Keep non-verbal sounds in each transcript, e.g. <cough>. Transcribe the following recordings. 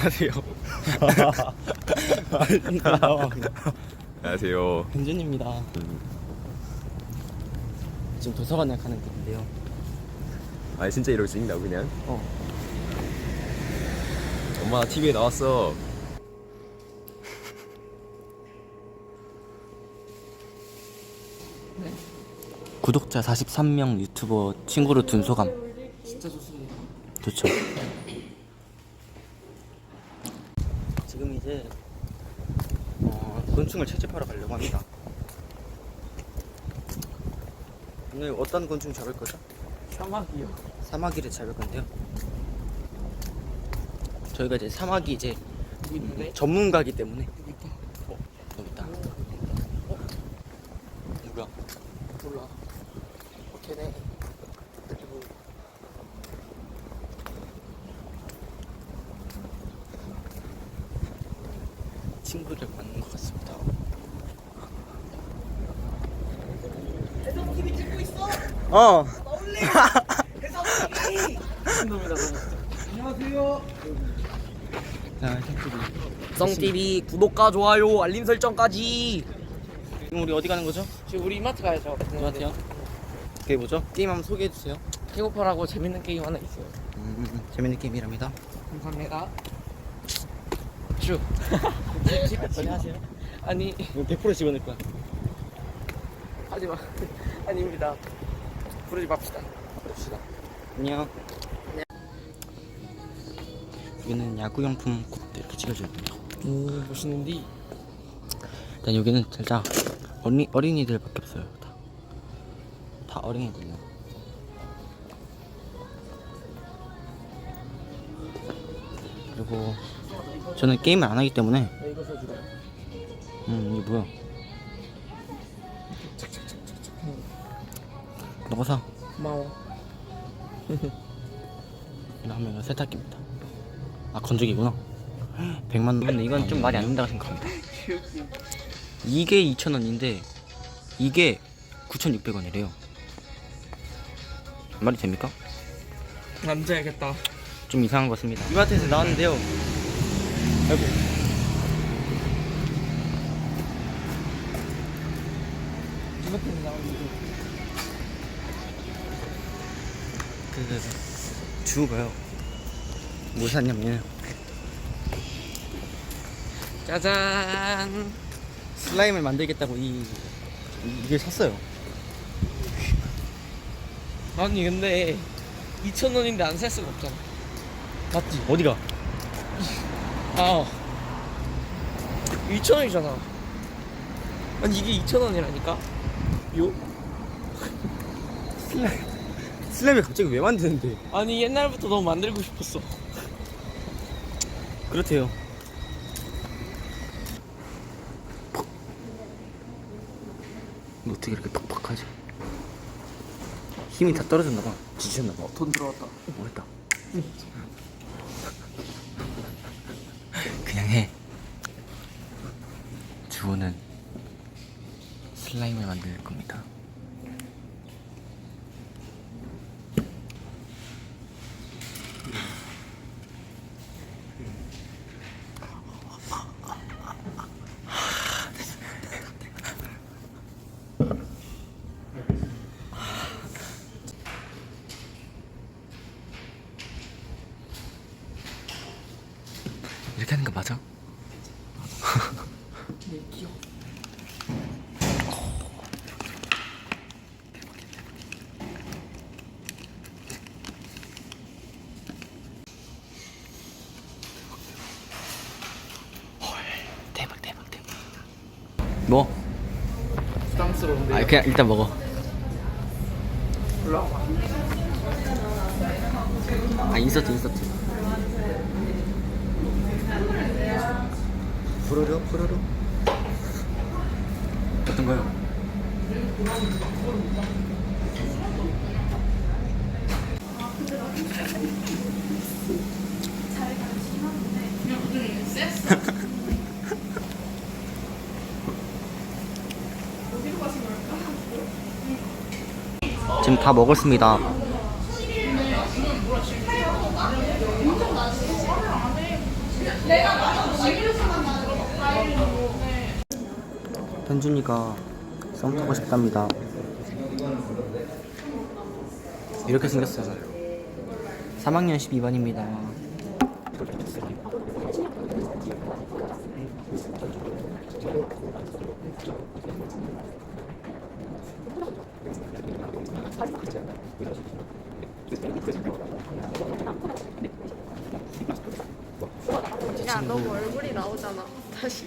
안녕하세요. 안녕하세요. 현준입니다. 지금 도서관에 가는 길인데요. 아 진짜 이러고 찍는다고 그냥? 어. 엄마 TV에 나왔어. 구독자 43명 유튜버 친구를 둔 소감. 진짜 좋습니다. 좋죠. 지금 이제 어, 곤충을 채집하러 가려고 합니다. 오늘 어떤 곤충 잡을 거죠? 사막이요. 사마귀를 잡을 건데요. 저희가 이제 사마귀 이제 있는데? 전문가기 때문에 여기 있다. 여기 있다. 누가? 몰라. 어, 걔네. 그리고 친구를 만난 것 같습니다. 대성TV 찍고 있어. 어. 나올래. 대성TV. 신놈이다 너무. 안녕하세요. 자, 친구들. 성TV 구독과 좋아요 알림 설정까지. 지금 우리 어디 가는 거죠? 지금 우리 이마트 가야죠. 이마트요? 그게 뭐죠? 게임 한번 소개해 주세요. 킹오파라고 재밌는 게임 하나 있어요. 음, 재밌는 게임이랍니다. 감사합니다. 쭉. 빨리 하세요. 아니 이거 100% 집어넣을 거야. 하지 마. 아닙니다. 부르지 맙시다. 부릅시다. 안녕. 여기는 야구용품 꼭 이렇게 찍어줘야 됩니다. 오 멋있는데. 일단 여기는 살짝 어린, 어린이들밖에 없어요. 다, 다 어린이들이요. 그리고 저는 게임을 안 하기 때문에. 음 이게 뭐야? 너가 사. 고마워. <laughs> 이거 하면 세탁기입니다. 아 건조기구나. 100만 원. 근데 이건 좀 말이 안 된다고 생각합니다. 이게 2,000원인데 이게 9,600원이래요. 말이 됩니까? 남자야겠다. 좀 이상한 것 같습니다. 이마트에서 나왔는데요. 아이고. 이마트에 나오는데. 그 주가요. 뭐 샀냐면 짜잔. 슬라임을 만들겠다고 이 이게 샀어요. 아니 근데 2천 원인데 안 살 수가 없잖아. 맞지? 어디가? 아. 2천 원이잖아. 아니 이게 2천 원이라니까? 요? 슬라임을 갑자기 왜 만드는데? 아니 옛날부터 너무 만들고 싶었어. 그렇대요. 뭐 어떻게 이렇게 퍽퍽하지? 힘이 다 떨어졌나 봐. 지쳤나 봐. 돈 들어왔다. 뭐했다. 그냥 해. 주호는 슬라임을 만들 겁니다. 이렇게 하는 거 맞아? 네, 귀여워. 대박 대박 대박. 뭐? 부담스러운데. 아 그냥 일단 먹어. 올라와. 아 인서트 인서트. 부르르 부르르. 어떤 거요? <laughs> 지금 다 먹었습니다. 현준이가 썸 타고 싶답니다. 이렇게 생겼어요. 3학년 12반입니다. 야, 너 얼굴이 나오잖아. 다시.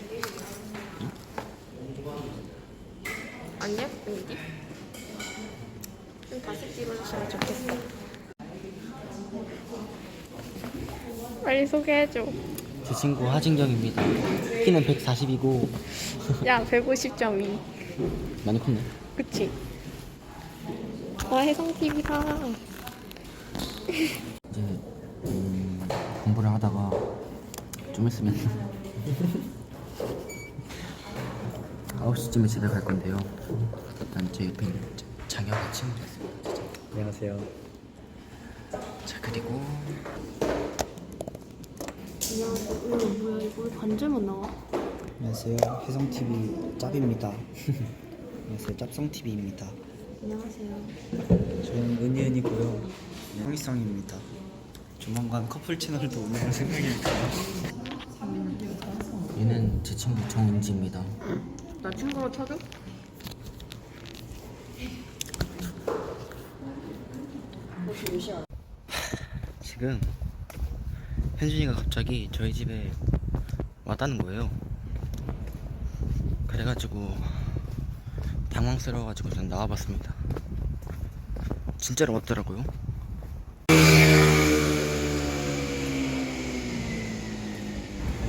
안 예쁜지? 좀 다시 찍어주시면 좋겠어. 빨리 소개해줘. 제 친구 하진경입니다. 키는 140이고 야, 150.2. 많이 컸네. 그치? 와, 혜성TV다. 이제 음, 공부를 하다가 좀 있으면 9시쯤에 <laughs> 집에 갈 건데요. 일단 제 옆에 있는 장혁의 친구가 있어요. 안녕하세요. 자 그리고 안녕하세요. 뭐야, 이거 왜 반절만 나와? 안녕하세요. 혜성 TV 짭입니다. <laughs> 안녕하세요. 짭성 TV입니다. 안녕하세요. 저는 은희은이고요. 황희성입니다. 조만간 커플 채널도 운영할 생각입니다. 얘는 제 친구 정은지입니다. 나 친구로 쳐줘? 지금 현준이가 갑자기 저희 집에 왔다는 거예요. 그래가지고 당황스러워가지고 저는 나와봤습니다. 진짜로 왔더라고요.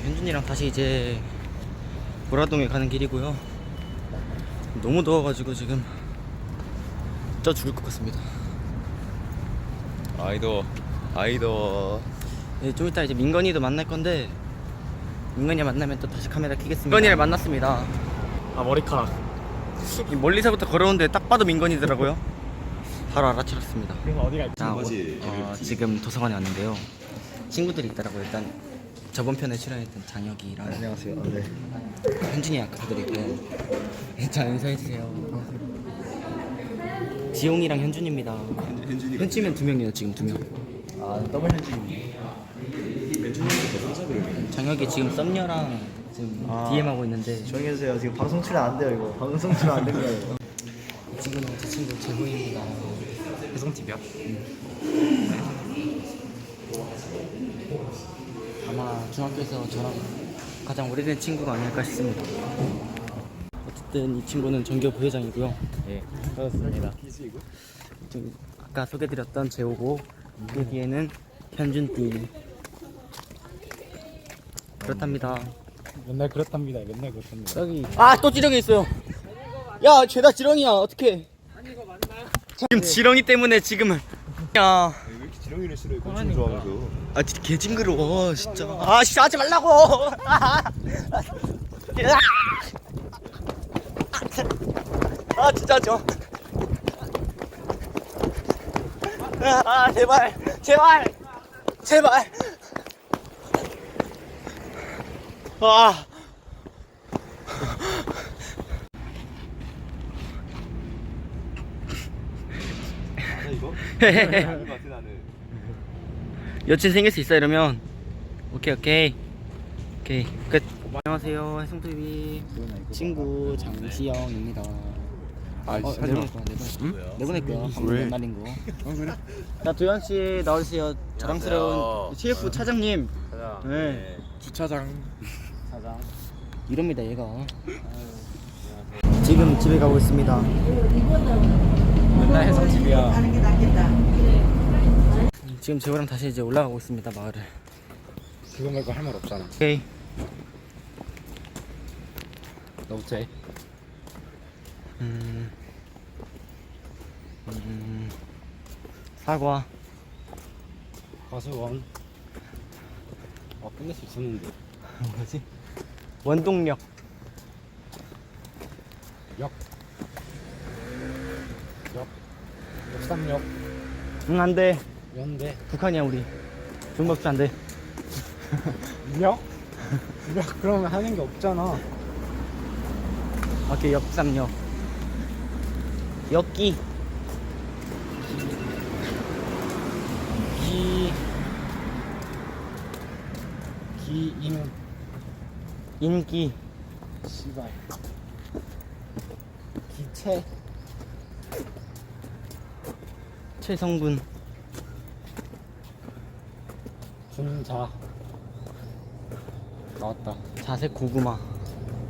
현준이랑 다시 이제 보라동에 가는 길이고요. 너무 더워가지고 지금 쪄 죽을 것 같습니다. 아이도 아이도 네, 좀 이따 이제 민건이도 만날 건데 민건이 만나면 또 다시 카메라 켜겠습니다. 민건이를 만났습니다. 아 머리카락. 이 멀리서부터 걸어오는데 딱 봐도 민건이더라고요. 바로 알아차렸습니다. 그래서 어디 갈지. 자, 어, 뭐지? 어, 지금 도서관에 왔는데요. 친구들이 있더라고요. 일단 저번 편에 출연했던 장혁이랑 안녕하세요. 네. 현준이 아까 그들이고요. 자 인사해 주세요. 지용이랑 현준입니다. 현준이가 현준이면 두 명이에요. 지금 두 명. 아 더블 더 사자 그러면 장혁이 지금 썸녀랑 지금 아. DM 하고 있는데 조용히 해주세요. 지금 방송 출연 안 돼요 이거. 방송 출연 안 됩니다 이거. 이 친구는 제 친구 재호입니다. 혜성 TV야? 아마 중학교에서 저랑 가장 오래된 친구가 아닐까 싶습니다. 어쨌든 이 친구는 전교 부회장이고요. 예. 그렇습니다. 지금 아까 소개드렸던 재호고 그 뒤에는 현준 띠. 그렇답니다. 맨날 그렇답니다. 맨날 그렇답니다. 여기. 아 또 지렁이 있어요. 야 죄다 지렁이야. 어떻게? 지금 지렁이 때문에 지금. 야. 왜 이렇게 지렁이를 싫어해 곤충 좋아하면서? 아 진짜 개 징그러워 진짜. 아 진짜 하지 말라고. 아, <laughs> 아 진짜 저 아, 제발. 제발. 제발 아. 나 이거? 아닌 것 같아 나는 여친 생길 수 있어 이러면? 오케이 오케이. 오케이 끝. 안녕하세요 해성TV 친구 장시영입니다. 아 어, 내보낼 거야 내보낼, 내보낼 거야 방금 왜? 옛날인 거. 자 도현씨 나와주세요. 자랑스러운 CF 차장님. 가자 네. 주차장. 이럽니다 얘가 지금 집에 가고 있습니다 맨날 혜성 TV야. 지금 재호랑 다시 이제 올라가고 있습니다 마을을 그거 말고 할 말 없잖아. 오케이 너부터 해. 음, 음, 사과 과수원. 아 끝낼 수 있었는데. 뭐지 원동력 역. 역. 역삼역. 응 안 돼 연대. 북한이야 우리 중국밖에 안돼 역. 야, 그러면 하는 게 없잖아. 오케이 역삼역 엽기 기, 기임, 인기 씨발. 기체, 최성군 분자. 나왔다. 자색 고구마